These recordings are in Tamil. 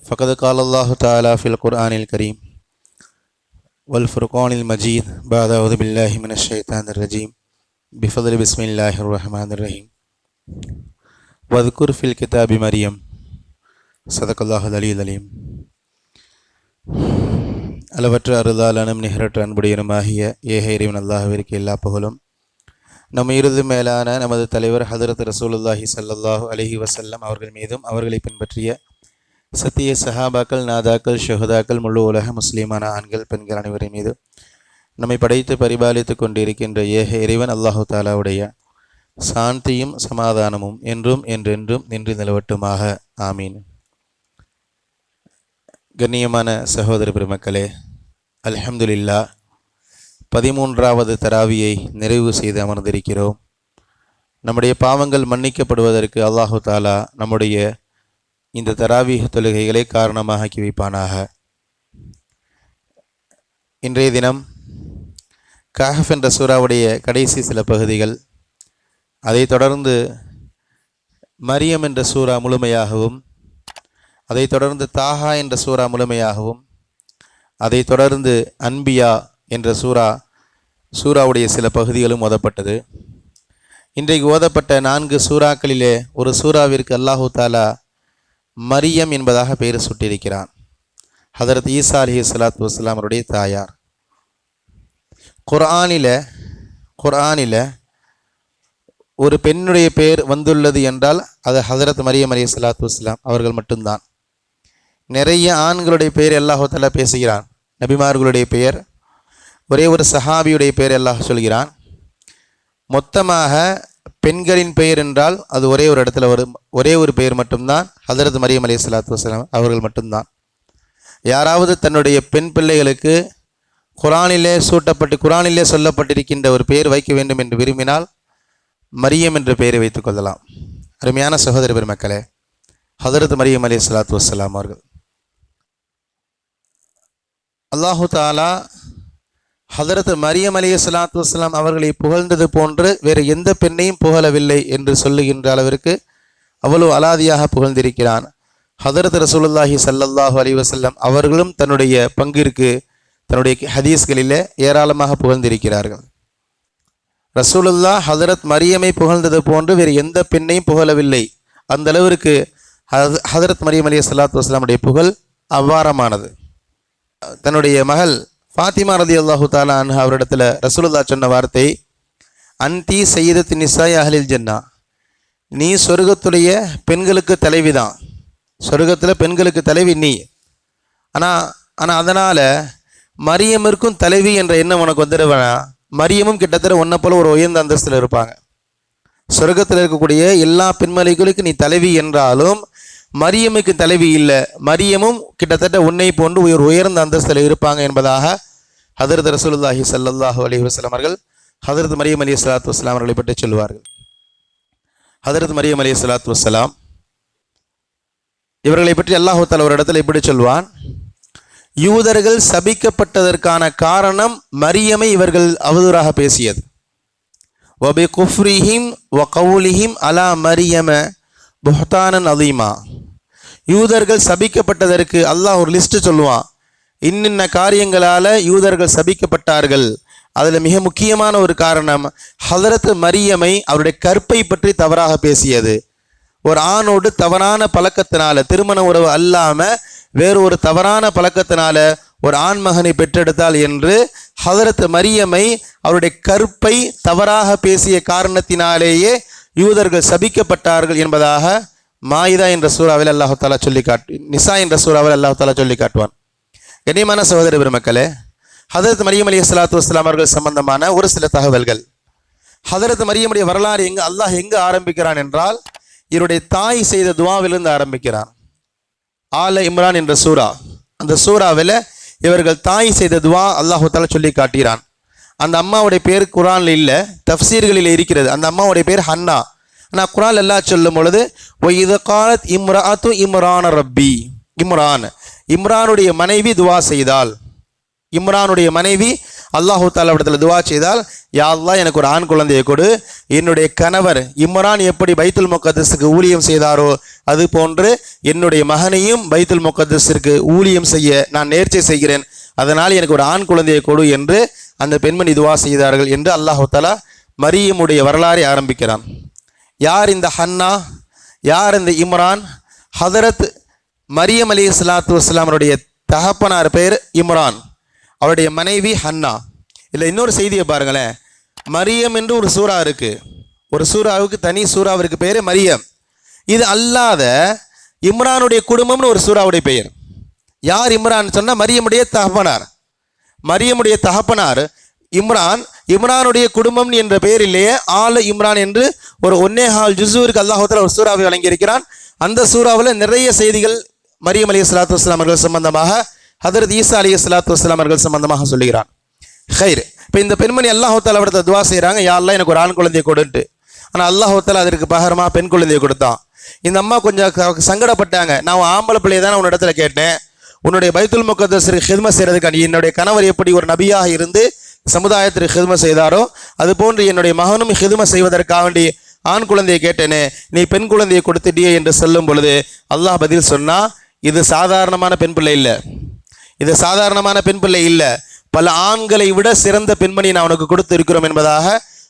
فقد قال الله تعالى في القرآن الكريم والفرقان المجيد بعد أعوذ بالله من الشيطان الرجيم بفضل بسم الله الرحمن الرحيم واذكر في الكتاب مريم صدق الله العلي العليم அளவற்ற அருளாளனும் நிகரற்ற அன்புடையனுமாகிய ஏக இறைவன் அல்லாஹ்விற்கு எல்லா புகழும் நம் இறுதி மேலான நமது தலைவர் ஹதரத் ரசூலுல்லாஹி ஸல்லல்லாஹு அலைஹி வஸல்லம் அவர்கள் மீதும் அவர்களை பின்பற்றிய சத்திய சஹாபாக்கள் நாதாக்கள் ஷஹதாக்கள் முழு உலக முஸ்லீமான ஆண்கள் பெண்கள் அனைவரின் மீது நம்மை படைத்து பரிபாலித்து கொண்டிருக்கின்ற ஏக இறைவன் அல்லாஹு தாலாவுடைய சாந்தியும் சமாதானமும் என்றும் என்றென்றும் நின்று நிலவட்டுமாக. ஆமீன். கண்ணியமான சகோதர பெருமக்களே அல்ஹம்துலில்லா பதிமூன்றாவது தராவியை நிறைவு செய்து அமர்ந்திருக்கிறோம். நம்முடைய பாவங்கள் மன்னிக்கப்படுவதற்கு அல்லாஹு தாலா நம்முடைய இந்த தராவீக தொழுகைகளை காரணமாக ஆக்கி வைப்பானாக. இன்றைய தினம் காஹப் என்ற சூறாவுடைய கடைசி சில பகுதிகள் அதைத் தொடர்ந்து மரியம் என்ற சூறா முழுமையாகவும் அதைத் தொடர்ந்து தாஹா என்ற சூறா முழுமையாகவும் அதைத் தொடர்ந்து அன்பியா என்ற சூறா சூறாவுடைய சில பகுதிகளும் ஓதப்பட்டது. இன்றைக்கு ஓதப்பட்ட நான்கு சூறாக்களிலே ஒரு சூறாவிற்கு அல்லாஹு தாலா மரியம் என்பதாக பெயர் சுட்டியிருக்கிறான். ஹதரத் ஈசா அலி சலாத் வஸ்லாமருடைய அவருடைய தாயார். குர்ஆனில் குர்ஆனில் ஒரு பெண்ணுடைய பெயர் வந்துள்ளது என்றால் அது ஹதரத் மரியம் அலி சலாத்து வஸ்லாம் அவர்கள் மட்டும்தான். நிறைய ஆண்களுடைய பெயர் அல்லாஹு பேசுகிறான். நபிமார்களுடைய பெயர் ஒரே ஒரு சஹாபியுடைய பெயர் அல்லாஹ் சொல்கிறான். மொத்தமாக பெண்களின் பெயர் என்றால் அது ஒரே ஒரு இடத்துல வரும் ஒரே ஒரு பெயர் மட்டும்தான். ஹதரத் மரியம் அலி சலாத்து வஸ்லாம் அவர்கள் மட்டும்தான். யாராவது தன்னுடைய பெண் பிள்ளைகளுக்கு குரானிலே சூட்டப்பட்டு குரானிலே சொல்லப்பட்டிருக்கின்ற ஒரு பெயர் வைக்க வேண்டும் என்று விரும்பினால் மரியம் என்ற பெயரை வைத்துக் கொள்ளலாம். அருமையான சகோதர பெருமக்களே ஹதரத் மரியம் அலி சலாத்து வசலாம் அவர்கள். அல்லாஹு தாலா ஹதரத் மரியம் அலி சலாத்து வஸ்லாம் அவர்களை புகழ்ந்தது போன்று வேறு எந்த பெண்ணையும் புகழவில்லை என்று சொல்லுகின்ற அளவிற்கு அவ்வளவு அலாதியாக புகழ்ந்திருக்கிறான். ஹதரத் ரசூலுல்லாஹி சல்லல்லாஹு அலி வசல்லம் அவர்களும் தன்னுடைய பங்கிற்கு தன்னுடைய ஹதீஸ்களிலே ஏராளமாக புகழ்ந்திருக்கிறார்கள். ரசூலுல்லா ஹதரத் மரியமை புகழ்ந்தது போன்று வேறு எந்த பெண்ணையும் புகழவில்லை. அந்த அளவிற்கு ஹதரத் மரியம் அலி சல்லாத்து வஸ்லாமுடைய புகழ் அவ்வாரமானது தன்னுடைய மகள் ஃபாத்திமா ரதி அல்லாஹு தாலா அன்ஹா அவரிடத்தில் ரசூலுல்லா சொன்ன வார்த்தை அந்தி சையதத் நிசாய் அஹலில் ஜன்னா. நீ சொர்க்கத்துடைய பெண்களுக்கு தலைவிதான். சொர்க்கத்தில் பெண்களுக்கு தலைவி நீ. ஆனால் ஆனால் அதனால் மரியமிற்கும் தலைவி என்ற எண்ணம் உனக்கு வந்துடுவேனா மரியமும் கிட்டத்தட்ட ஒன்றை போல ஒரு உயர்ந்த அந்தஸ்தில் இருப்பாங்க. சொர்க்கத்தில் இருக்கக்கூடிய எல்லா பெண்மலைகளுக்கு நீ தலைவி என்றாலும் மரியமுக்கு தலைவி இல்லை. மரியமும் கிட்டத்தட்ட உன்னை போன்று உயர் உயர்ந்த அந்தஸ்தில் இருப்பாங்க என்பதாக ஹதரத் ரசூலுல்லாஹி சல்லாஹூ அலி வஸ்லாம் அவர்கள் ஹதரத் மரியம் அலி சலாத் வஸ்லாம் அவர்களை பற்றி சொல்வார்கள். ஹதரத் மரியம் அலி சலாத் வஸ்லாம் இவர்களை பற்றி அல்லாஹு தாலா ஒரு இடத்துல இப்படி சொல்வான். யூதர்கள் சபிக்கப்பட்டதற்கான காரணம் மரியமை இவர்கள் அவதூறாக பேசியது. ஒபி குஃப்ரிஹிம் வ கவுலிஹிம் அலா மரியம புஹ்தானன் அதீமா யூதர்கள் சபிக்கப்பட்டதற்கு அல்லாஹ் ஒரு லிஸ்ட் சொல்லுவான். இன்னின்ன காரியங்களால் யூதர்கள் சபிக்கப்பட்டார்கள். அதில் மிக முக்கியமான ஒரு காரணம் ஹதரத் மரியமை அவருடைய கற்பை பற்றி தவறாக பேசியது. ஒரு ஆணோடு தவறான பழக்கத்தினால திருமண உறவு அல்லாமல் வேறு ஒரு தவறான பழக்கத்தினால ஒரு ஆண் மகனை பெற்றெடுத்தாள் என்று ஹதரத் மரியமை அவருடைய கற்பை தவறாக பேசிய காரணத்தினாலேயே யூதர்கள் சபிக்கப்பட்டார்கள் என்பதாக மாயிதா என்ற சூறாவில் அல்லாஹு தாலா சொல்லி காட்டு நிசா என்ற சூறாவில் அல்லாஹு தாலா சொல்லி காட்டுவான். கண்ணியமான சகோதர பெருமக்களே ஹதரத் மரியம் அலி சலாத்து வஸ்லாம் அவர்கள் சம்பந்தமான ஒரு சில தகவல்கள். ஹதரத் மரியமுடைய வரலாறு எங்கு அல்லாஹ் எங்கு ஆரம்பிக்கிறான் என்றால் இவருடைய தாய் செய்த துவாவிலிருந்து ஆரம்பிக்கிறான். ஆல இம்ரான் என்ற சூரா அந்த சூறாவில் இவர்கள் தாய் செய்த துவா அல்லாஹு தாலா சொல்லி காட்டுகிறான். அந்த அம்மாவுடைய பேர் குரானில் இல்லை தஃசீர்களில் இருக்கிறது. அந்த அம்மாவுடைய பேர் ஹன்னா. ஆனால் குரான் எல்லாம் சொல்லும் பொழுது ஒ இது காலத் இம்ராத்து இம்ரான ரப்பி. இம்ரான். இம்ரானுடைய மனைவி துவா செய்தால் இம்ரானுடைய மனைவி அல்லாஹூ தாலாவிடத்தில் துவா செய்தால் யா எனக்கு ஒரு ஆண் குழந்தையை கொடு. என்னுடைய கணவர் இம்ரான் எப்படி பைத்துல் முக்கத்தஸுக்கு ஊழியம் செய்தாரோ அது போன்று என்னுடைய மகனையும் பைத்துல் முக்கத்தஸிற்கு ஊழியம் செய்ய நான் நேர்ச்சி செய்கிறேன். அதனால் எனக்கு ஒரு ஆண் குழந்தையை கொடு என்று அந்த பெண்மணி துவா செய்தார்கள் என்று அல்லாஹாலா மரியமுடைய வரலாறை ஆரம்பிக்கிறான். யார் இந்த ஹன்னா? யார் இந்த இம்ரான்? ஹதரத் மரியம் அலி சலாத்து வஸ்லாமருடைய தகப்பனார் பேர் இம்ரான். அவருடைய மனைவி ஹன்னா. இல்லை இன்னொரு செய்தியை பாருங்களேன். மரியம் என்று ஒரு சூறா இருக்குது ஒரு சூறாவுக்கு தனி சூறாவிற்கு பேர் மரியம். இது அல்லாத இம்ரானுடைய குடும்பம்னு ஒரு சூறாவுடைய பெயர். யார் இம்ரான் சொன்னால் மரியமுடைய தகப்பனார். மரியமுடைய தகப்பனார். இம்ரான் இம்ரானுடைய குடும்பம் என்ற பெயரிலேயே ஆல இம்ரான் என்று ஒரு ஒன்னே ஹால் ஜுசூருக்கு அல்லாஹால ஒரு சூறாவை வழங்கியிருக்கிறான். அந்த சூறாவில் நிறைய செய்திகள் மரியம் அலி சலாத்து வஸ்லாம் அவர்கள் சம்பந்தமாக ஹதரத் ஈசா அலி சலாத்து வஸ்லாம் அவர்கள் சம்பந்தமாக சொல்லுகிறான். ஹைர். இப்போ இந்த பெண்மணி அல்லாஹால அவரது துவா செய்கிறாங்க யாரெல்லாம் எனக்கு ஒரு ஆண் குழந்தையை கொடுன்ட்டு. ஆனால் அல்லாஹால அதற்கு பகரமாக பெண் குழந்தையை கொடுத்தான். இந்த அம்மா கொஞ்சம் சங்கடப்பட்டாங்க. நான் ஆம்பளை பிள்ளையை தான் உன் இடத்துல கேட்டேன். உன்னுடைய பைத்துல் முகத்தஸருக்கு ஹித்ம செய்கிறதுக்காண்டி என்னுடைய கணவர் எப்படி ஒரு நபியாக இருந்து சமுதாயத்திற்கு ஹித்ம செய்தாரோ அது போன்று என்னுடைய மகனும் ஹித்ம செய்வதற்காக வேண்டி ஆண் குழந்தையை கேட்டேனே நீ பெண் குழந்தையை கொடுத்துட்டியே என்று சொல்லும் பொழுது அல்லாஹ் பதில் சொன்னால் இது சாதாரணமான பெண் பிள்ளை இல்லை. இது சாதாரணமான பெண் பிள்ளை இல்லை. பல ஆண்களை விட சிறந்த பெண்மணி நான் உனக்கு கொடுத்து இருக்கிறோம் என்பதாக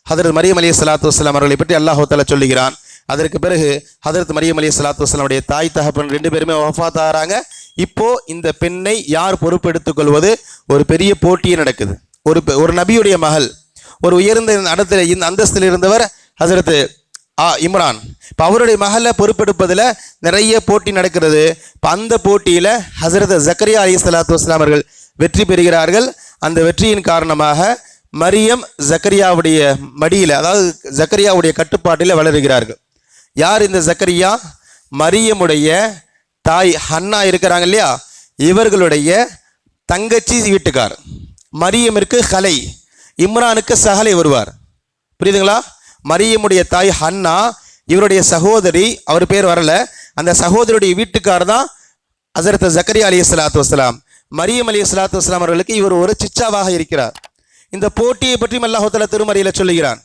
ஹதரத் மரியம் அலி சலாத்து வஸ்லாம் அவர்களை பற்றி அல்லாஹு சொல்லுகிறான். அதற்கு பிறகு ஹதரத் மரியம் அலி சலாத்து வஸ்லாமுடைய தாய் தகப்பன் ரெண்டு பேருமே ஒஃபாத் ஆகிறாங்க. இப்போ இந்த பெண்ணை யார் பொறுப்பெடுத்துக் கொள்வது ஒரு பெரிய போட்டியே நடக்குது. ஒரு பெ- ஒரு நபியுடைய மகள் ஒரு உயர்ந்த இடத்துல இந்த அந்தஸ்தில் இருந்தவர் ஹசரத்து ஆ இம்ரான். இப்போ அவருடைய மகளை பொறுப்பெடுப்பதில் நிறைய போட்டி நடக்கிறது. இப்போ அந்த போட்டியில் ஹசரத் ஜக்கரியா அலி சலாத்து வஸ்லாம் அவர்கள் வெற்றி பெறுகிறார்கள். அந்த வெற்றியின் காரணமாக மரியம் ஜக்கரியாவுடைய மடியில் அதாவது ஜக்கரியாவுடைய கட்டுப்பாட்டில் வளருகிறார்கள். யார் இந்த ஜக்கரியா? மரியமுடைய தாய் ஹன்னா இருக்கிறாங்க இல்லையா? இவர்களுடைய தங்கச்சி வீட்டுக்கார். மரியமிற்கு ஹலை. இம்ரானுக்கு சஹலை வருவார். புரியுதுங்களா? மரியமுடைய தாய் ஹன்னா இவருடைய சகோதரி அவர் பேர் வரல. அந்த சகோதரியுடைய வீட்டுக்கார் தான் ஹசரத் ஜக்கரியா அலி சலாத்து வஸ்லாம் மரியம் அலி சலாத்து வஸ்லாம் அவர்களுக்கு இவர் ஒரு சிச்சாவாக இருக்கிறார். இந்த போட்டியை பற்றியும் அல்லாஹால திருமறையில் சொல்லுகிறான்.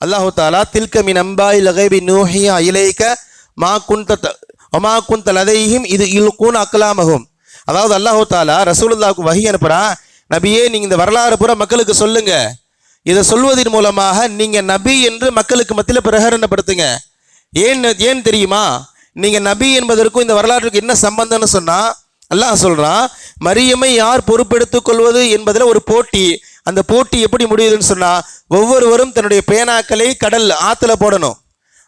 அல்லாஹு தாலா தில்க மின் அம்பாய் லகைபி நூஹியா இலைக்க மா குந்த ஒமா குந்த லதைஹிம் இது இல்கூன் அக்கலாமகும் அதாவது அல்லாஹு தாலா ரசூலுல்லாவுக்கு வகி அனுப்புறான் நபியே நீங்கள் இந்த வரலாறு பூரா மக்களுக்கு சொல்லுங்க. இதை சொல்வதன் மூலமாக நீங்கள் நபி என்று மக்களுக்கு மத்தியில் பிரகரணப்படுத்துங்க ஏன் ஏன் தெரியுமா? நீங்கள் நபி என்பதற்கும் இந்த வரலாற்றுக்கு என்ன சம்பந்தம்னு சொன்னால் அல்லாஹ் சொல்கிறான் மரியமை யார் பொறுப்பெடுத்துக் கொள்வது என்பதில் ஒரு போட்டி. அந்த போட்டி எப்படி முடியுதுன்னு சொன்னால் ஒவ்வொருவரும் தன்னுடைய பேனாக்களை கடல் ஆற்றுல போடணும்.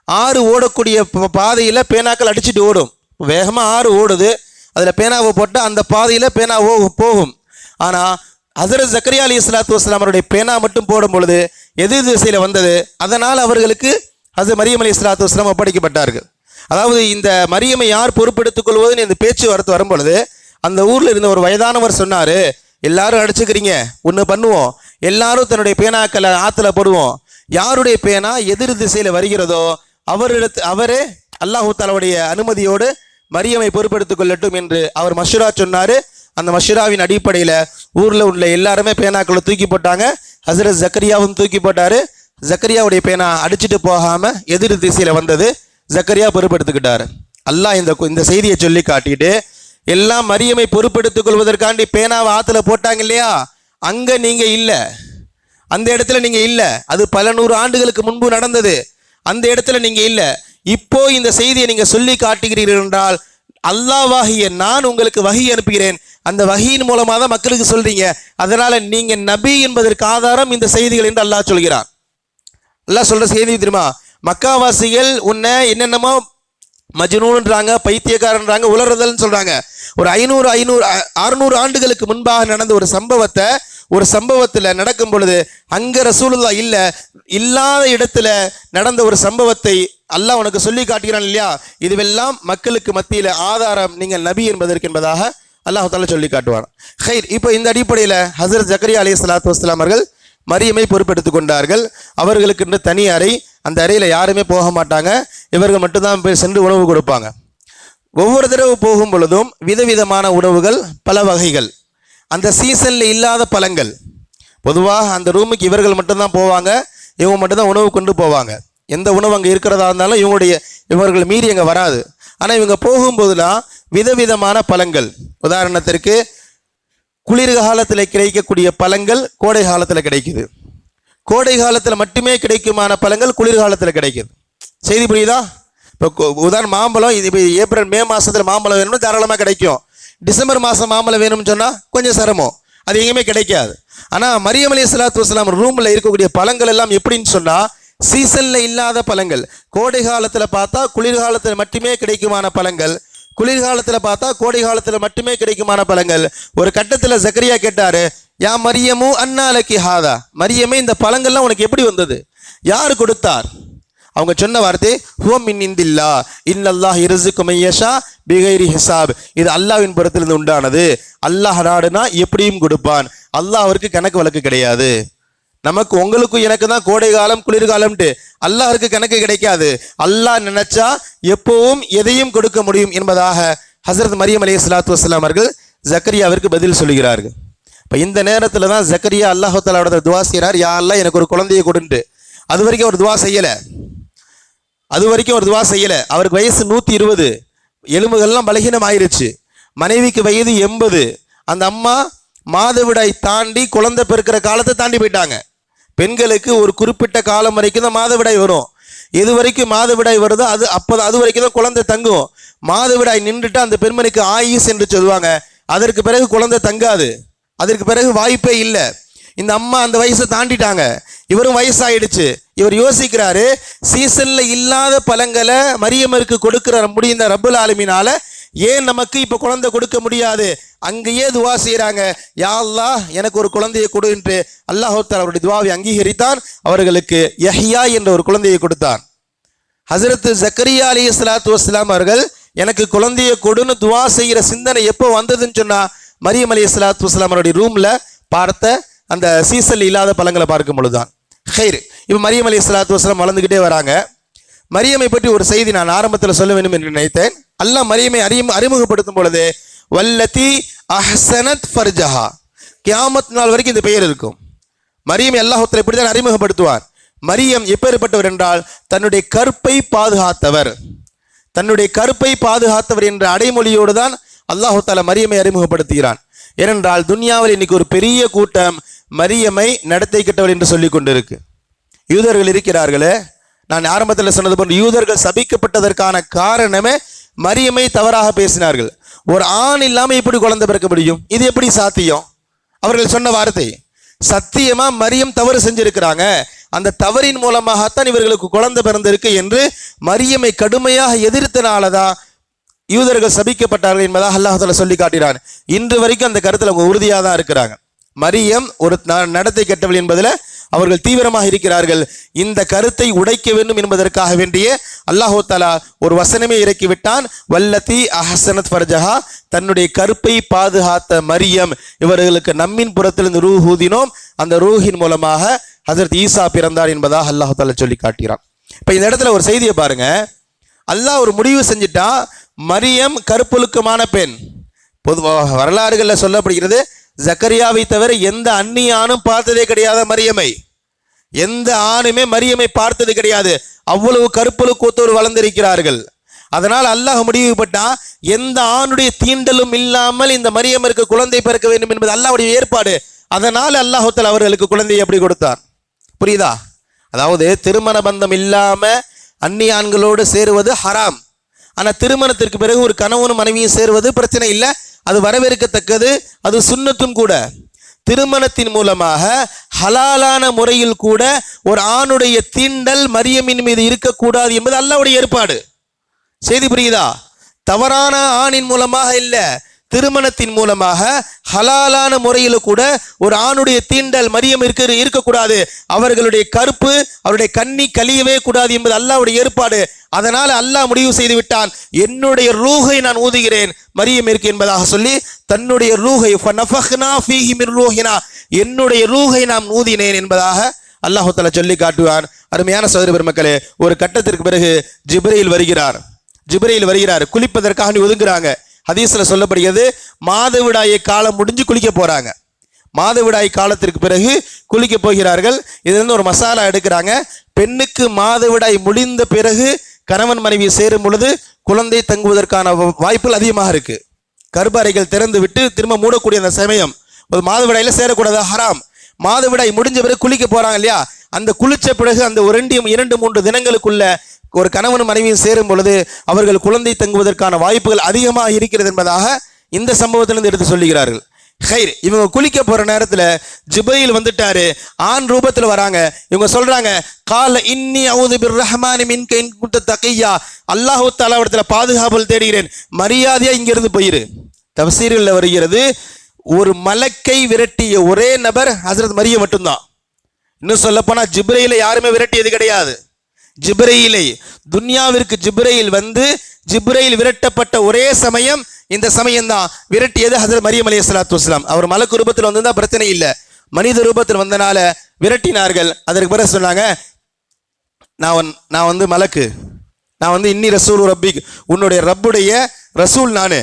ஆறு ஓடக்கூடிய ப- பேனாக்கள் அடிச்சுட்டு ஓடும். வேகமாக ஆறு ஓடுது. அதில் பேனாவை போட்டால் அந்த பாதையில் பேனா ஓ- போகும். ஆனால் ஹசரத் ஜக்கரியா அலி இஸ்லாத்து வஸ்லாமருடைய பேனா மட்டும் போடும் பொழுது எதிர் திசையில் வந்தது? அதனால் அவர்களுக்கு ஹசரத் மரியம் அலி இஸ்லாத்து வஸ்லாம் ஒப்படைக்கப்பட்டார்கள். அதாவது இந்த மரியமை யார் பொறுப்பெடுத்துக் கொள்வதுன்னு இந்த பேச்சுவார்த்தை வரும் பொழுது அந்த ஊரில் இருந்த ஒரு வயதானவர் சொன்னார் எல்லாரும் அடிச்சுக்கிறீங்க ஒன்று பண்ணுவோம். எல்லாரும் தன்னுடைய பேனாக்களை ஆற்றுல போடுவோம். யாருடைய பேனா எதிர் திசையில் வருகிறதோ அவரிடத்து அவரே அல்லாஹூ தாலாவுடைய அனுமதியோடு மரியமை பொறுப்பெடுத்துக் கொள்ளட்டும் என்று அவர் மஷூரா சொன்னார். அந்த மஷூராவின் அடிப்படையில் ஊரில் உள்ள எல்லாருமே பேனாக்களை தூக்கி போட்டாங்க. ஹசரத் ஜக்கரியாவும் தூக்கி போட்டார். ஜக்கரியாவுடைய பேனா அடிச்சுட்டு போகாமல் எதிர் திசையில் வந்தது. ஜக்கரியா பொறுப்பெடுத்துக்கிட்டார். அல்லாஹ் இந்த இந்த செய்தியை சொல்லி காட்டிட்டு எல்லாம் மரியமை பொறுப்பெடுத்துக் கொள்வதற்காண்டி பேனாவை ஆற்றுல போட்டாங்க இல்லையா? அங்கே நீங்கள் இல்லை. அந்த இடத்துல நீங்கள் இல்லை. அது பல நூறு ஆண்டுகளுக்கு முன்பு நடந்தது. அந்த இடத்துல நீங்கள் இல்லை. இப்போ இந்த செய்தியை நீங்கள் சொல்லி காட்டுகிறீர்கள் என்றால் அல்லாஹ்வாகிய நான் உங்களுக்கு வகி அனுப்புகிறேன். அந்த வகியின் மூலமாக தான் மக்களுக்கு சொல்றீங்க. அதனால நீங்க நபி என்பதற்கு ஆதாரம் இந்த செய்திகள் என்று அல்லாஹ் சொல்கிறான். அல்லாஹ் சொல்ற செய்தி தெரியுமா? மக்காவாசிகள் உன்னை என்னென்னமோ மஜ்னூன்றாங்க பைத்தியக்காரன்றாங்க உலர்றதல்னு சொல்றாங்க. ஒரு ஐநூறு ஐநூறு அறுநூறு ஆண்டுகளுக்கு முன்பாக நடந்த ஒரு சம்பவத்தை ஒரு சம்பவத்தில் நடக்கும் பொழுது அங்கே ரசூலுல்லா இல்லை இல்லாத இடத்துல நடந்த ஒரு சம்பவத்தை அல்லாஹ் உனக்கு சொல்லி காட்டுகிறான் இல்லையா? இதுவெல்லாம் மக்களுக்கு மத்தியில் ஆதாரம் நீங்கள் நபி என்பதற்கு என்பதாக அல்லாஹ் தாலா சொல்லி காட்டுவான். ஹைர் இப்போ இந்த அடிப்படையில் ஹசரத் ஜக்கரியா அலி சலாத்து வஸ்லாம் அவர்கள் மரியமை பொறுப்பெடுத்துக் கொண்டார்கள். அவர்களுக்கு இன்று தனி அறை அந்த அறையில் யாருமே போக மாட்டாங்க. இவர்கள் மட்டும்தான் போய் சென்று உணவு கொடுப்பாங்க. ஒவ்வொரு தடவை போகும் பொழுதும் விதவிதமான உணவுகள் பல வகைகள். அந்த சீசனில் இல்லாத பழங்கள். பொதுவாக அந்த ரூமுக்கு இவர்கள் மட்டும்தான் போவாங்க இவங்க மட்டும்தான் உணவு கொண்டு போவாங்க. எந்த உணவு அங்கே இருக்கிறதா இருந்தாலும் இவங்களுடைய இவர்கள் மீறி அங்கே வராது. ஆனால் இவங்க போகும்போதுலாம் விதவிதமான பழங்கள். உதாரணத்திற்கு குளிர்காலத்தில் கிடைக்கக்கூடிய பழங்கள் கோடை காலத்தில் கிடைக்குது. கோடை காலத்தில் மட்டுமே கிடைக்குமான பழங்கள் குளிர்காலத்தில் கிடைக்குது. செய்தி புரியுதா? இப்போ உதாரணம் மாம்பழம் இது இப்போ ஏப்ரல் மே மாதத்தில் மாம்பழம் வேணும்னு தாராளமாக கிடைக்கும். டிசம்பர் மாதம் மாமலை வேணும்னு சொன்னால் கொஞ்சம் சிரமம். அது எங்கேயுமே கிடைக்காது. ஆனால் மரியம் அலி சலாத்து வஸ்லாம் ரூமில் இருக்கக்கூடிய பழங்கள் எல்லாம் எப்படின்னு சொன்னால் சீசனில் இல்லாத பழங்கள். கோடை காலத்தில் பார்த்தா குளிர்காலத்தில் மட்டுமே கிடைக்குமான பழங்கள். குளிர்காலத்தில் பார்த்தா கோடை காலத்தில் மட்டுமே கிடைக்குமான பழங்கள். ஒரு கட்டத்தில் ஜக்கரியா கேட்டார் யா மரியமு அண்ணாலக்கி ஹாதா? மரியமே இந்த பழங்கள்லாம் உனக்கு எப்படி வந்தது? யார் கொடுத்தார்? அவங்க சொன்ன வார்த்தை ஹுவம் மின் இந்தில்லா இன்னல்லாஹ் இருசுக்கு மையஷா பிகைரி ஹிசாப். இது அல்லாஹ்வின் புறத்திலிருந்து உண்டானது. அல்லாஹ் நாடுனா எப்படியும் கொடுப்பான். அல்லாஹ் அவருக்கு கணக்கு வழக்கு கிடையாது. நமக்கு உங்களுக்கும் எனக்கு தான் கோடை காலம் குளிர்காலம்ட்டு அல்லாஹருக்கு கணக்கு கிடைக்காது. அல்லாஹ் நினைச்சா எப்பவும் எதையும் கொடுக்க முடியும் என்பதாக ஹசரத் மரியம் அலி சலாத்து வஸ்லாம் அவர்கள் ஜக்கரியாவிற்கு பதில் சொல்கிறார்கள். இப்போ இந்த நேரத்தில் தான் ஜக்கரியா அல்லாஹு தாலாவோட துவா செய்கிறார் யா எனக்கு ஒரு குழந்தையை கொடுன்ட்டு. அது வரைக்கும் அவர் துவா செய்யலை. அது வரைக்கும் ஒரு துவா செய்யலை. அவருக்கு வயசு நூற்றி இருபது. எலும்புகள்லாம் பலகீனம் ஆயிருச்சு மனைவிக்கு வயது எண்பது. அந்த அம்மா மாதவிடாய் தாண்டி குழந்தை பெருக்கிற காலத்தை தாண்டி போயிட்டாங்க. பெண்களுக்கு ஒரு குறிப்பிட்ட காலம் வரைக்கும் தான் மாதவிடாய் வரும். எது வரைக்கும் மாதவிடாய் வருதோ அது அப்போ அது வரைக்கும் தான் குழந்தை தங்கும். மாதவிடாய் நின்றுட்டு அந்த பெண்மணிக்கு ஆயுஸ் என்று சொல்லுவாங்க. அதற்கு பிறகு குழந்தை தங்காது. அதற்கு பிறகு வாய்ப்பே இல்லை. இந்த அம்மா அந்த வயசை தாண்டிட்டாங்க. இவரும் வயசாயிடுச்சு. இவர் யோசிக்கிறாரு சீசன்ல இல்லாத பழங்களை மரியமருக்கு கொடுக்கிற முடிந்த ரப்புல் ஆலமினால ஏன் நமக்கு இப்போ குழந்தை கொடுக்க முடியாது? அங்கேயே துவா செய்கிறாங்க யாழ்லா எனக்கு ஒரு குழந்தையை கொடு என்று அல்லாஹோத்தர் அவருடைய துவாவை அங்கீகரித்தான். அவர்களுக்கு யஹியா என்ற ஒரு குழந்தையை கொடுத்தான். ஹசரத்து ஜக்கரியா அலி இஸ்லாத்து வஸ்லாம் அவர்கள் எனக்கு குழந்தையை கொடுன்னு துவா செய்கிற சிந்தனை எப்போ வந்ததுன்னு சொன்னால் மரியம் அலி இஸ்லாத்து வஸ்லாம் அவருடைய ரூமில் பார்த்த அந்த சீசல் இல்லாத பழங்களை பார்க்கும் பொழுதுதான். ஹைர் இப்போ மரியம் அலி சலாத்து வஸ்லாம் வளர்ந்துக்கிட்டே வராங்க. மரியமை பற்றி ஒரு செய்தி நான் ஆரம்பத்தில் சொல்ல வேண்டும் என்று நினைத்தேன். அல்லாஹ் மரியமை அறிமு அறிமுகப்படுத்தும் பொழுது வல்லதி அஹ்சனத் ஃபர்ஜஹா. கியாமத் நாள் வரைக்கும் இந்த பெயர் இருக்கும். மரியம் அல்லாஹத்தில் இப்படி தான் அறிமுகப்படுத்துவார் மரியம் எப்பேற்பட்டவர் என்றால் தன்னுடைய கற்பை பாதுகாத்தவர். தன்னுடைய கற்பை பாதுகாத்தவர் என்ற அடைமொழியோடு தான் அல்லாஹு தாலா மரியமை அறிமுகப்படுத்துகிறான். ஏனென்றால் துன்யாவில் இன்னைக்கு ஒரு பெரிய கூட்டம் மரியமை நடத்தை கெட்டவர் என்று சொல்லி கொண்டிருக்கு. யூதர்கள் இருக்கிறார்களே நான் ஆரம்பத்தில் சொன்னது போன்று யூதர்கள் சபிக்கப்பட்டதற்கான காரணமே மரியமை தவறாக பேசினார்கள். ஒரு ஆண் இல்லாமல் எப்படி குழந்தை பிறக்க முடியும்? இது எப்படி சாத்தியம்? அவர்கள் சொன்ன வார்த்தை சத்தியமா மரியம் தவறு செஞ்சிருக்கிறாங்க. அந்த தவறின் மூலமாகத்தான் இவர்களுக்கு குழந்தை பிறந்திருக்கு என்று மரியமை கடுமையாக எதிர்த்தனாலதான் யூதர்கள் சபிக்கப்பட்டார்கள் என்பதாக அல்லாஹால சொல்லி காட்டினான். இன்று வரைக்கும் அந்த கருத்தில் அவங்க உறுதியாக தான் இருக்கிறாங்க. மரியம் ஒரு ந- நடத்தை கெட்டவள் என்பதில் அவர்கள் தீவிரமாக இருக்கிறார்கள். இந்த கருத்தை உடைக்க வேண்டும் என்பதற்காக வேண்டிய அல்லாஹு ஒரு வசனமே இறக்கிவிட்டான். வல்லதி அஹசனத் ஃபர்ஜஹா. தன்னுடைய கருப்பை பாதுகாத்த மரியம். இவர்களுக்கு நம்மின் புறத்திலிருந்து ரூ ஊதினோம். அந்த ரூஹின் மூலமாக ஹசரத் ஈசா பிறந்தார் என்பதாக அல்லாஹு தாலா சொல்லி காட்டுகிறான். இப்போ இந்த இடத்துல ஒரு செய்தியை பாருங்க. அல்லாஹ் ஒரு முடிவு செஞ்சிட்டா மரியம் கருப்புழுக்கமான பெண். பொதுவாக வரலாறுகளில் சொல்லப்படுகிறது ஜக்கரியாவை தவிர எந்த அந்நிய ஆணும் பார்த்ததே கிடையாது மரியமை. எந்த ஆணுமே மரியமை பார்த்தது கிடையாது. அவ்வளவு கருப்புழுக்கத்தோடு வளர்ந்திருக்கிறார்கள். அதனால் அல்லாஹ் முடிவுபட்டா எந்த ஆணுடைய தீண்டலும் இல்லாமல் இந்த மரியமருக்கு குழந்தை பிறக்க வேண்டும் என்பது அல்லாஹுடைய ஏற்பாடு. அதனால் அல்லாஹுத்தல் அவர்களுக்கு குழந்தையை எப்படி கொடுத்தார் புரியுதா? அதாவது திருமண பந்தம் இல்லாம அந்நிய ஆண்களோடு சேருவது ஹராம். ஆனால் திருமணத்திற்கு பிறகு ஒரு கணவனும் மனைவியும் சேருவது பிரச்சனை இல்லை. அது வரவேற்கத்தக்கது அது சுண்ணத்தும் கூட. திருமணத்தின் மூலமாக ஹலாலான முறையில் கூட ஒரு ஆணுடைய தீண்டல் மரியமின் மீது இருக்கக்கூடாது என்பது அல்லாவுடைய ஏற்பாடு. செய்தி புரியுதா? தவறான ஆணின் மூலமாக இல்லை. திருமணத்தின் மூலமாக ஹலாலான முறையில் கூட ஒரு ஆணுடைய தீண்டல் மரியம் இருக்க இருக்கக்கூடாது. அவர்களுடைய கருப்பு அவருடைய கண்ணி கழியவே கூடாது என்பது அல்லாவுடைய ஏற்பாடு. அதனால் அல்லாஹ் முடிவு செய்து விட்டான். என்னுடைய ரூகை நான் ஊதுகிறேன். மரியம் இருக்கு என்பதாக சொல்லி தன்னுடைய ரூகை ரூஹினா. என்னுடைய ரூஹை நாம் ஊதினேன் என்பதாக அல்லாஹ் சொல்லி காட்டுவான். அருமையான சோதரி பெருமக்களே ஒரு கட்டத்திற்கு பிறகு ஜிப்ரையில் வருகிறார். ஜிப்ரையில் வருகிறார். குளிப்பதற்காக நீ ஒதுங்குறாங்க. ஹதீஸில் சொல்லப்படுகிறது மாதவிடாயை காலம் முடிஞ்சு குளிக்க போகிறாங்க மாதவிடாய் காலத்திற்கு பிறகு குளிக்க போகிறார்கள். இதுலேருந்து ஒரு மசாலா எடுக்கிறாங்க. பெண்ணுக்கு மாதவிடாய் முடிந்த பிறகு கணவன் மனைவி சேரும் பொழுது குழந்தை தங்குவதற்கான வாய்ப்புகள் அதிகமாக இருக்குது கருப்பறைகள் திறந்து விட்டு திரும்ப மூடக்கூடிய அந்த சமயம். ஒரு மாதவிடாயில் சேரக்கூடாது ஹராம். மாதவிடாய் முடிஞ்ச பிறகு குளிக்க போகிறாங்க இல்லையா? அந்த குளிச்ச பிறகு அந்த ஒரு ரெண்டு இரண்டு மூன்று தினங்களுக்குள்ள ஒரு கணவன் மனைவியும் சேரும் பொழுது அவர்கள் குழந்தை தங்குவதற்கான வாய்ப்புகள் அதிகமாக இருக்கிறது என்பதாக இந்த சம்பவத்திலிருந்து எடுத்து சொல்லுகிறார்கள். ஹைர் இவங்க குளிக்க போற நேரத்தில் ஜிபையில் வந்துட்டாரு. ஆண் ரூபத்தில் வராங்க. இவங்க சொல்றாங்க கால இன்னி அவுது பிர் ரஹ்மானி மின் கைன் குட்ட தகையா. அல்லாஹு தாலா இடத்துல தேடுகிறேன். மரியாதையா இங்கிருந்து போயிரு. தப்சீரில் வருகிறது. ஒரு மலக்கை விரட்டிய ஒரே நபர் ஹசரத் மரிய மட்டும்தான். இன்னும் சொல்லப்போனால் ஜிப்ரையில் யாருமே விரட்டியது கிடையாது. ஜிப்ரையிலே துன்யாவிற்கு ஜிப்ரையில் வந்து ஜிப்ரையில் விரட்டப்பட்ட ஒரே சமயம் இந்த சமயம் தான் விரட்டியது ஹசரத் மரியம் அலி சலாத்து வஸ்லாம் அவர் மலக்கு ரூபத்தில் வந்திருந்தா பிரச்சனை இல்லை. மனித ரூபத்தில் வந்தனால விரட்டினார்கள். அதற்கு பிறகு சொன்னாங்க நான் நான் வந்து மலக்கு. நான் வந்து இன்னி ரசூல் ரப்பிக் உன்னுடைய ரப்புடைய ரசூல் நானு.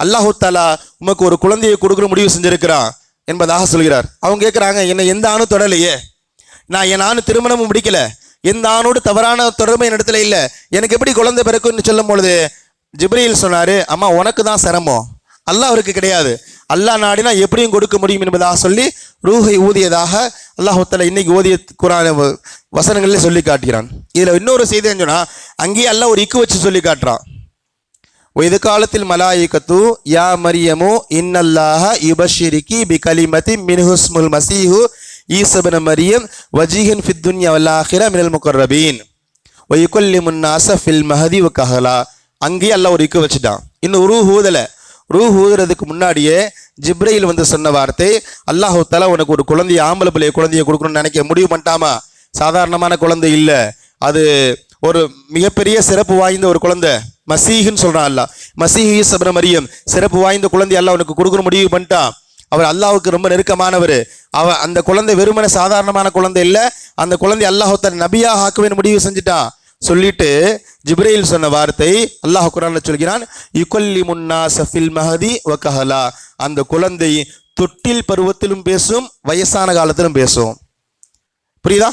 அல்லாஹு தாலா உமக்கு ஒரு குழந்தையை கொடுக்குற முடிவு செஞ்சிருக்கிறான் என்பதாக சொல்கிறார். அவங்க கேட்குறாங்க என்னை எந்த ஆணும் தொடலையே? நான் என் ஆணு திருமணமும் முடிக்கல. எந்த ஆணோடு தவறான தொடர்பு என்னிடத்துல இல்லை. எனக்கு எப்படி குழந்தை பிறக்குன்னு சொல்லும் பொழுது ஜிப்ரியில் சொன்னார் அம்மா உனக்கு தான் சிரமம். அல்லாஹ் அவருக்கு கிடையாது. அல்லாஹ் நாடினா எப்படியும் கொடுக்க முடியும் என்பதாக சொல்லி ரூஹை ஊதியதாக அல்லாஹ் இன்றைக்கி இன்னைக்கு ஓதிய குரான வ- வசனங்களில் சொல்லி காட்டுகிறான். இதில் இன்னொரு செய்தி சொன்னால் அங்கேயே அல்லாஹ் ஒரு இக்கு வச்சு சொல்லி காட்டுறான். இது காலத்தில் மலாயிகத்து யா மரியமு இன்னல்லாஹ யுபஷிரிக்கி பி கலிமதி மின்ஹுஸ்முல் மசீஹு ஈசபன மரியம் வஜீகன் ஃபித் துன்யா வல் ஆখিরা மினல் முகர்ரபீன். ஒய்கொல்லி முன்னாச ஃபில் மஹதி வ கஹலா. அங்கேயே அல்லாஹ் ஒரு இக்கு வச்சுட்டான். இன்னும் ரூ ஊதல. ரூ ஊதுறதுக்கு முன்னாடியே ஜிப்ரையில் வந்து சொன்ன வார்த்தை அல்லாஹு தஆலா உனக்கு ஒரு குழந்தைய ஆம்பளை பிள்ளைய குழந்தைய கொடுக்கணும்னு நினைக்க முடிவு பண்ணிட்டாமா? சாதாரணமான குழந்தை இல்லை. அது ஒரு மிகப்பெரிய சிறப்பு வாய்ந்த ஒரு குழந்தை. மசீஹுன்னு சொல்கிறான் அல்லாஹ். மசீஹி ஈசப்ன மரியம் சிறப்பு வாய்ந்த குழந்தை அல்லாஹ் உனக்கு கொடுக்கணும் முடிவு பண்ணிட்டான். அவர் அல்லாவுக்கு ரொம்ப நெருக்கமானவர். அவ அந்த குழந்தை வெறுமனை சாதாரணமான குழந்தை இல்லை. அந்த குழந்தை அல்லாஹ் நபியாக ஆக்குவேன் முடிவு செஞ்சுட்டான் சொல்லிட்டு ஜிப்ரேல் சொன்ன வார்த்தை அல்லாஹ் குரான் சொல்கிறான் யுகல்லி முன்னா சஃபில் மஹதி வகஹலா. அந்த குழந்தை தொட்டில் பருவத்திலும் பேசும் வயசான காலத்திலும் பேசும். புரியுதா?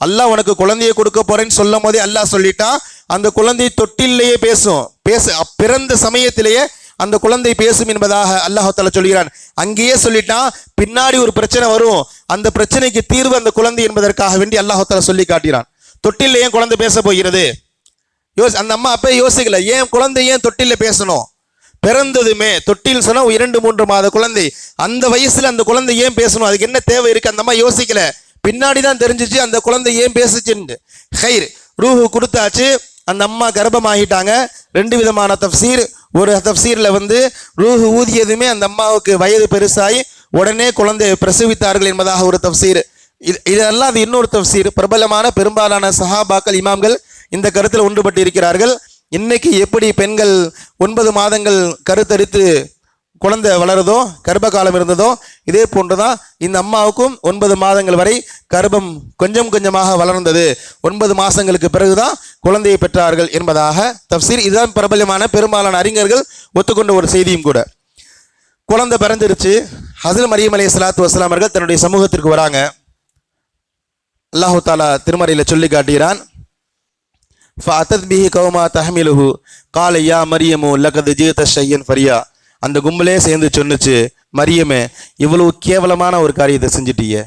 அல்லாஹ் உனக்கு குழந்தையை கொடுக்க போறேன்னு சொல்லும் போதே அல்லாஹ் சொல்லிட்டான் அந்த குழந்தை தொட்டிலேயே பேசும். பேச பிறந்த சமயத்திலேயே அந்த குழந்தை பேசும் என்பதாக அல்லாஹால சொல்கிறான். அங்கேயே சொல்லிட்டான் பின்னாடி ஒரு பிரச்சனை வரும். அந்த பிரச்சனைக்கு தீர்வு அந்த குழந்தை என்பதற்காக வேண்டி அல்லாஹால சொல்லி காட்டுகிறான். தொட்டில் ஏன் குழந்தை பேச போகிறது? யோசி அந்த அம்மா அப்பயே யோசிக்கல ஏன் குழந்தை ஏன் தொட்டில பேசணும்? பிறந்ததுமே தொட்டில் சொன்னா இரண்டு மூன்று மாத குழந்தை. அந்த வயசுல அந்த குழந்தை ஏன் பேசணும்? அதுக்கு என்ன தேவை இருக்கு? அந்த அம்மா யோசிக்கல. பின்னாடி தான் தெரிஞ்சிச்சு அந்த குழந்தை ஏன் பேசுச்சுன்னு ஹைர் ரூஹு கொடுத்தாச்சு. அந்த அம்மா கர்ப்பமாகிட்டாங்க. ரெண்டு விதமான தப்சீர். ஒரு தப்சீரில் வந்து ரூஹு ஊதியதுமே அந்த அம்மாவுக்கு வயது பெருசாகி உடனே குழந்தையை பிரசவித்தார்கள் என்பதாக ஒரு தப்சீர். இது இதெல்லாம் அது இன்னொரு தப்சீர். பிரபலமான பெரும்பாலான சஹாபாக்கள் இமாம்கள் இந்த கருத்தில் ஒன்றுபட்டு இருக்கிறார்கள் இன்னைக்கு எப்படி பெண்கள் ஒன்பது மாதங்கள் கருத்தரித்து குழந்தை வளருதோ கர்ப்ப காலம் இருந்ததோ இதே போன்றுதான் இந்த அம்மாவுக்கும் ஒன்பது மாதங்கள் வரை கர்ப்பம் கொஞ்சம் கொஞ்சமாக வளர்ந்தது. ஒன்பது மாதங்களுக்கு பிறகுதான் குழந்தையை பெற்றார்கள் என்பதாக தப்சீர். இதுதான் பிரபலமான பெரும்பாலான அறிஞர்கள் ஒத்துக்கொண்ட ஒரு செய்தியும் கூட. குழந்தை பிறந்துருச்சு. ஹசல் மரியம் அலி சலாத்து வஸ்லாம் அவர்கள் தன்னுடைய சமூகத்திற்கு வராங்க. அல்லாஹு தாலா திருமறையில் சொல்லி காட்டுகிறான். ஃபஅத்தத் பிஹி கௌமா தஹமிலுஹு. காலையா மரியமு லகது ஜீத ஷையன் ஃபரியா. அந்த கும்பலே சேர்ந்து சொன்னுச்சு மரியமே இவ்வளவு கேவலமான ஒரு காரியத்தை செஞ்சிட்டீங்க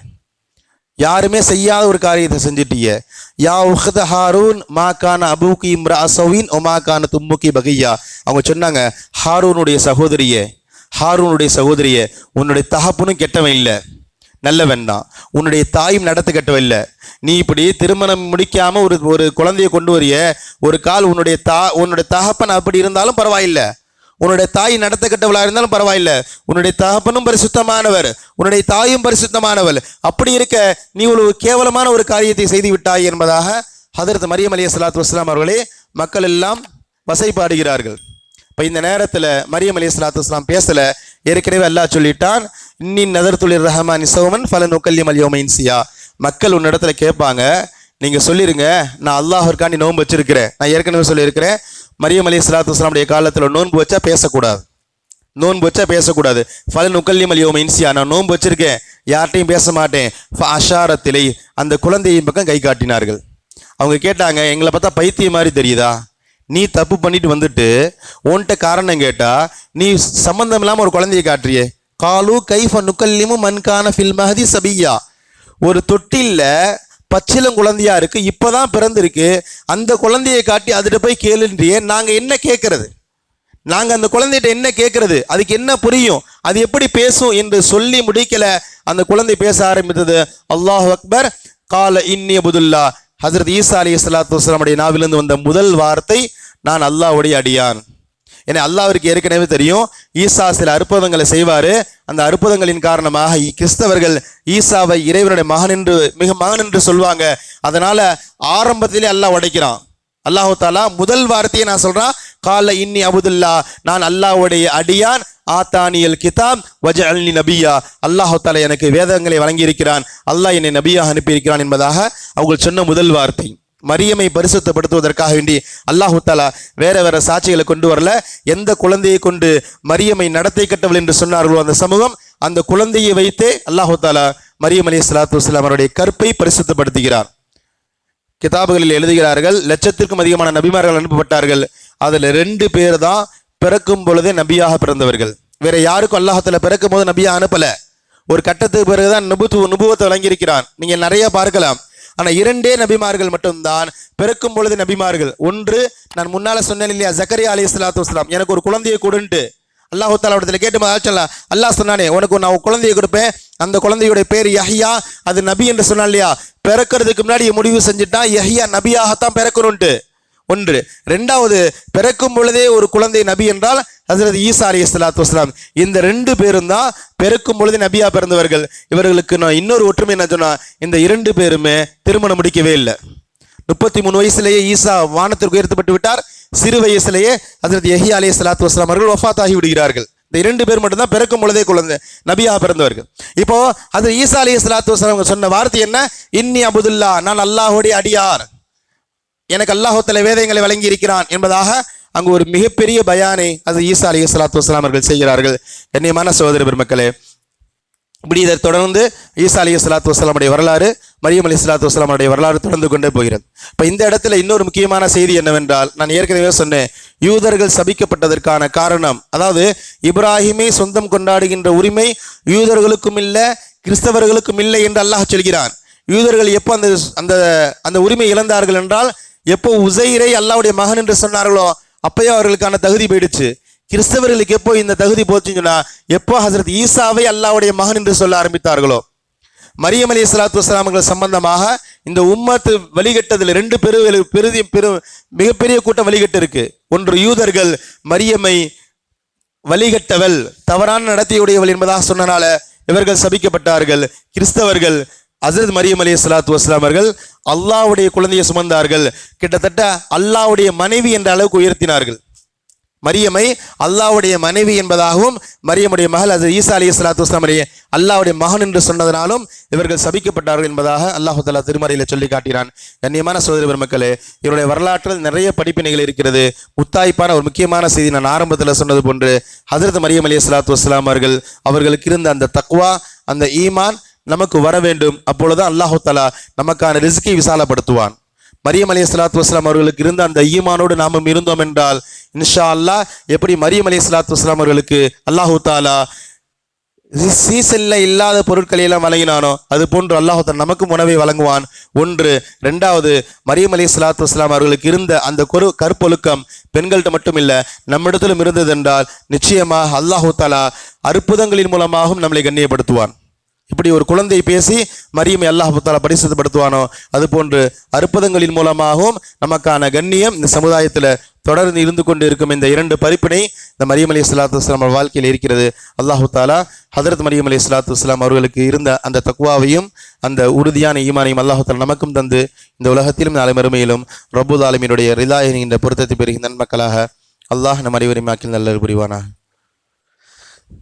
யாருமே செய்யாத ஒரு காரியத்தை செஞ்சிட்டீங்க யா உஹத ஹாரூன் மா கான அபூக்கி இம்ரா அசவின் ஒமா கான தும்முக்கி பகையா. அவங்க சொன்னாங்க ஹாரூனுடைய சகோதரியே ஹாரூனுடைய சகோதரியே உன்னுடைய தகப்பனும் கெட்டவன் இல்லை. நல்லவன் தான். உன்னுடைய தாயும் நடத்து கெட்டவன் இல்லை. நீ இப்படி திருமணம் முடிக்காமல் ஒரு ஒரு குழந்தையை கொண்டு வரிய. ஒரு கால் உன்னுடைய தா உன்னுடைய தகப்பன் அப்படி இருந்தாலும் பரவாயில்லை. உன்னுடைய தாய் நடத்த இருந்தாலும் பரவாயில்ல. உன்னுடைய தகப்பனும் பரிசுத்தமானவர். உன்னுடைய தாயும் பரிசுத்தமானவள். அப்படி இருக்க நீ ஒரு கேவலமான ஒரு காரியத்தை செய்து விட்டாய் என்பதாக ஹதரத் மரியம் அலி சலாத்து வஸ்லாம் அவர்களே மக்கள் எல்லாம் வசைப்பாடுகிறார்கள் இப்போ இந்த நேரத்தில் மரியம் அலி சலாத்து வஸ்லாம் பேசல. ஏற்கனவே அல்லாஹ் சொல்லிட்டான் இன்னின் நதர்துலிர் ரஹமான் இசவமன் ஃபல நுக்கல்யம் அலியோமைன்சியா மக்கள் உன்னிடத்துல கேட்பாங்க நீங்கள் சொல்லிடுங்க நான் அல்லாஹிற்காண்டி நோன்பு வச்சிருக்கிறேன். நான் ஏற்கனவே சொல்லியிருக்கிறேன் மரியம் அலி சலாத்து வஸ்லாமுடைய காலத்தில் நோன்பு வச்சா பேசக்கூடாது. நோன்பு வச்சா பேசக்கூடாது. ஃபல நுக்கல்லி மலியோம் இன்சியா நான் நோன்பு வச்சிருக்கேன் யார்ட்டையும் பேச மாட்டேன். அஷாரத்திலே அந்த குழந்தையின் பக்கம் கை காட்டினார்கள். அவங்க கேட்டாங்க எங்களை பார்த்தா பைத்தியம் மாதிரி தெரியுதா? நீ தப்பு பண்ணிட்டு வந்துட்டு உன்கிட்ட காரணம் கேட்டால் நீ சம்மந்தம் இல்லாமல் ஒரு குழந்தையை காட்டுறியே. காலு கைஃப நுக்கல்லிமு மன்கான ஃபில் மஹதி சபியா. ஒரு தொட்டிலில் பச்சிலம் குழந்தையா இருக்கு. இப்பதான் பிறந்திருக்கு. அந்த குழந்தையை காட்டி அதுகிட்ட போய் கேளுன்றியே. நாங்கள் என்ன கேட்கறது? நாங்கள் அந்த குழந்தைகிட்ட என்ன கேட்கறது? அதுக்கு என்ன புரியும்? அது எப்படி பேசும் என்று சொல்லி முடிக்கல. அந்த குழந்தை பேச ஆரம்பித்தது. அல்லாஹ் அக்பர். கால இன்னி அபுதுல்லா. ஹசரத் ஈசா அலி இஸ்லாத்து வஸ்லாமுடைய நாவிலிருந்து வந்த முதல் வார்த்தை நான் அல்லாஹுடைய அடியான். ஏன்னா அல்லாவிற்கு ஏற்கனவே தெரியும். ஈசா சில அற்புதங்களை செய்வார். அந்த அற்புதங்களின் காரணமாக கிறிஸ்தவர்கள் ஈசாவை இறைவனுடைய மகன் என்று மிக மகன் என்று சொல்வாங்க. அதனால் ஆரம்பத்திலே அல்லாஹ் உடைக்கிறான். அல்லாஹு தாலா முதல் வார்த்தையை நான் சொல்கிறேன் கால இன்னி அபுதுல்லா நான் அல்லாஹ்வுடைய அடியான் ஆத்தானியல் கிதாப் வஜ அல்னி நபியா. அல்லாஹு தாலா எனக்கு வேதங்களை வழங்கியிருக்கிறான். அல்லாஹ் என்னை நபியாக அனுப்பியிருக்கிறான் என்பதாக அவங்க சொன்ன முதல் வார்த்தை. மரியமை பரிசுத்தப்படுத்துவதற்காக வேண்டி அல்லாஹு தாலா வேற வேற சாட்சிகளை கொண்டு வரல. எந்த குழந்தையை கொண்டு மரியமை நடத்தை கட்டவள் என்று சொன்னார்களோ அந்த சமூகம் அந்த குழந்தையை வைத்தே அல்லாஹு தாலா மரியம் அலி சலாத்து வஸ்லாம் அவருடைய கற்பை பரிசுத்தப்படுத்துகிறார். கிதாபுகளில் எழுதுகிறார்கள் லட்சத்திற்கும் அதிகமான நபிமார்கள் அனுப்பப்பட்டார்கள். அதில் ரெண்டு பேர் தான் பிறக்கும் பொழுதே நபியாக பிறந்தவர்கள். வேற யாருக்கும் அல்லாஹத்துல பிறக்கும் போது நபியாக அனுப்பல. ஒரு கட்டத்துக்கு பிறகுதான் நுபுத்து நுபுவத்தை வழங்கியிருக்கிறான். நீங்கள் நிறைய பார்க்கலாம். ஆனால் இரண்டே நபிமார்கள் மட்டும்தான் பிறக்கும் பொழுது நபிமார்கள். ஒன்று நான் முன்னால் சொன்னேன் இல்லையா ஜக்கரியா அலி இஸ்லாத்து வஸ்லாம் எனக்கு ஒரு குழந்தையை கொடுன்ட்டு. அல்லாஹு கேட்டு சொல்லலாம் அல்லாஹ் சொன்னானே உனக்கு நான் ஒரு குழந்தையை கொடுப்பேன். அந்த குழந்தையுடைய பேர் யஹியா அது நபி என்று சொன்னான் இல்லையா. பிறக்கிறதுக்கு முன்னாடி முடிவு செஞ்சுட்டான் யஹியா நபியாகத்தான் பிறக்கணும்ட்டு. ஒன்று. ரெண்டாவது பிறக்கும் பொழுதே ஒரு குழந்தை நபி என்றால் ஹசரத் ஈசா அலி சலாத்து வஸ்லாம் இந்த ரெண்டு பேரும் தான் பிறக்கும் பொழுது நபியா பிறந்தவர்கள். இவர்களுக்கு நான் இன்னொரு ஒற்றுமை என்ன சொன்னா இந்த இரண்டு பேருமே திருமணம் முடிக்கவே இல்லை. முப்பத்தி மூணு வயசுலேயே ஈசா வானத்திற்கு உயர்த்தப்பட்டு விட்டார். சிறு வயசுலேயே ஹசரத் எஹி அலி சலாத்து வஸ்லாம் அவர்கள் ஒஃபாத் ஆகி விடுகிறார்கள். இந்த இரண்டு பேர் மட்டும்தான் பிறக்கும் பொழுதே குழந்தை நபியா பிறந்தவர்கள். இப்போ அது ஈசா அலி சலாத்து வஸ்லாம் அவங்க சொன்ன வார்த்தை என்ன? இன்னி அபுதுல்லா நான் அல்லாஹோடைய அடியார். எனக்கு அல்லாஹுத்தல வேதங்களை வழங்கி இருக்கிறான் என்பதாக அங்கு ஒரு மிகப்பெரிய பயானை அது ஈசா அலி சலாத்து வஸ்லாம் அவர்கள் செய்கிறார்கள். கண்ணியமான சகோதர பெருமக்களே இப்படி இதை தொடர்ந்து ஈசா அலி சலாத்து வஸ்லாமுடைய வரலாறு மரியம் அலி சலாத்து வஸ்லாமுடைய வரலாறு தொடர்ந்து கொண்டே போகிறது. இப்போ இந்த இடத்துல இன்னொரு முக்கியமான செய்தி என்னவென்றால் நான் ஏற்கனவே சொன்னேன் யூதர்கள் சபிக்கப்பட்டதற்கான காரணம் அதாவது இப்ராஹிமை சொந்தம் கொண்டாடுகின்ற உரிமை யூதர்களுக்கும் இல்லை கிறிஸ்தவர்களுக்கும் இல்லை என்று அல்லாஹ் சொல்கிறான். யூதர்கள் எப்போ அந்த அந்த அந்த உரிமை இழந்தார்கள் என்றால் எப்போ உசைரை அல்லாவுடைய மகன் என்று சொன்னார்களோ அப்பயே அவர்களுக்கான தகுதி போயிடுச்சு. கிறிஸ்தவர்களுக்கு எப்போ இந்த தகுதி போச்சுன்னு சொன்னா எப்போ ஹசரத் ஈசாவை அல்லாவுடைய மகன் என்று சொல்ல ஆரம்பித்தார்களோ? மரியம் அலி சலாத்து வஸ்லாம்கள் சம்பந்தமாக இந்த உம்மத்து வழிகட்டதில் ரெண்டு பெரு பெருதி பெரு மிகப்பெரிய கூட்டம் வழிகட்டு இருக்கு ஒன்று யூதர்கள் மரியமை வழிகட்டவள் தவறான நடத்தையுடையவள் என்பதாக சொன்னனால இவர்கள் சபிக்கப்பட்டார்கள். கிறிஸ்தவர்கள் அசரத் மரியம் அலி சலாத்து வஸ்லாம் அவர்கள் அல்லாவுடைய குழந்தையை சுமந்தார்கள். கிட்டத்தட்ட அல்லாஹ்வுடைய மனைவி என்ற அளவுக்கு உயர்த்தினார்கள். மரியமை அல்லாஹ்வுடைய மனைவி என்பதாகவும் மரியமுடைய மகள் அது ஈசா அலி சலாத்து வஸ்லாமுடைய அல்லாவுடைய மகன் என்று சொன்னதனாலும் இவர்கள் சபிக்கப்பட்டார்கள் என்பதாக அல்லாஹு தலா திருமறையில் சொல்லி காட்டினான். கண்ணியமான சோதரி பெருமக்களே இவருடைய வரலாற்றில் நிறைய படிப்பினைகள் இருக்கிறது. முத்தாய்ப்பான ஒரு முக்கியமான செய்தி நான் ஆரம்பத்தில் சொன்னது போன்று ஹசரத் மரியம் அலி சலாத்து வஸ்லாம் அவர்கள் அவர்களுக்கு இருந்த அந்த தக்வா அந்த ஈமான் நமக்கு வர வேண்டும். அப்பொழுது அல்லாஹு தலா நமக்கான ரிஸ்கை விசாலப்படுத்துவான். மரியம் அலி சலாத்து வஸ்லாம் அவர்களுக்கு இருந்த அந்த ஈமானோடு நாமும் இருந்தோம் என்றால் இன்ஷா அல்லாஹ் எப்படி மரியம் அலி சலாத்து வஸ்லாம் அவர்களுக்கு அல்லாஹு தாலா சீசனில் இல்லாத பொருட்களை எல்லாம் வழங்கினானோ அது போன்று அல்லாஹு நமக்கும் உணவை வழங்குவான். ஒன்று. ரெண்டாவது மரியம் அலி சலாத்து வஸ்லாம் அவர்களுக்கு இருந்த அந்த கொரு கற்பொழுக்கம் பெண்கள்கிட்ட மட்டும் இல்லை நம்மிடத்திலும் இருந்தது என்றால் நிச்சயமாக அல்லாஹு தாலா அற்புதங்களின் மூலமாகவும் நம்மளை கண்ணியப்படுத்துவான். இப்படி ஒரு குழந்தை பேசி மரியமை அல்லாஹ் தாலா பரிசுத்தப்படுத்துவானோ? அது போன்று அற்புதங்களின் மூலமாகவும் நமக்கான கண்ணியம் இந்த சமுதாயத்தில் தொடர்ந்து இருந்து கொண்டு இருக்கும் இந்த இரண்டு பரிப்பினை இந்த மரியம் அலி சலாத்து இஸ்லாம் வாழ்க்கையில் இருக்கிறது. அல்லாஹு தாலா ஹதரத் மரியம் அலி சலாத்து இஸ்லாம் அவர்களுக்கு இருந்த அந்த தக்குவாவையும் அந்த உறுதியான ஈமானையும் அல்லாஹு தாலா நமக்கும் தந்து இந்த உலகத்திலும் நாளை மறுமையிலும் ரபுல் ஆலமீனுடைய ரிதா என்கின்ற பொருத்தத்தை பெறுகின்ற நன்மக்களாக. அல்லாஹ் நம் அனைவரையும் ஆக்கில் நல்ல புரிவானாக.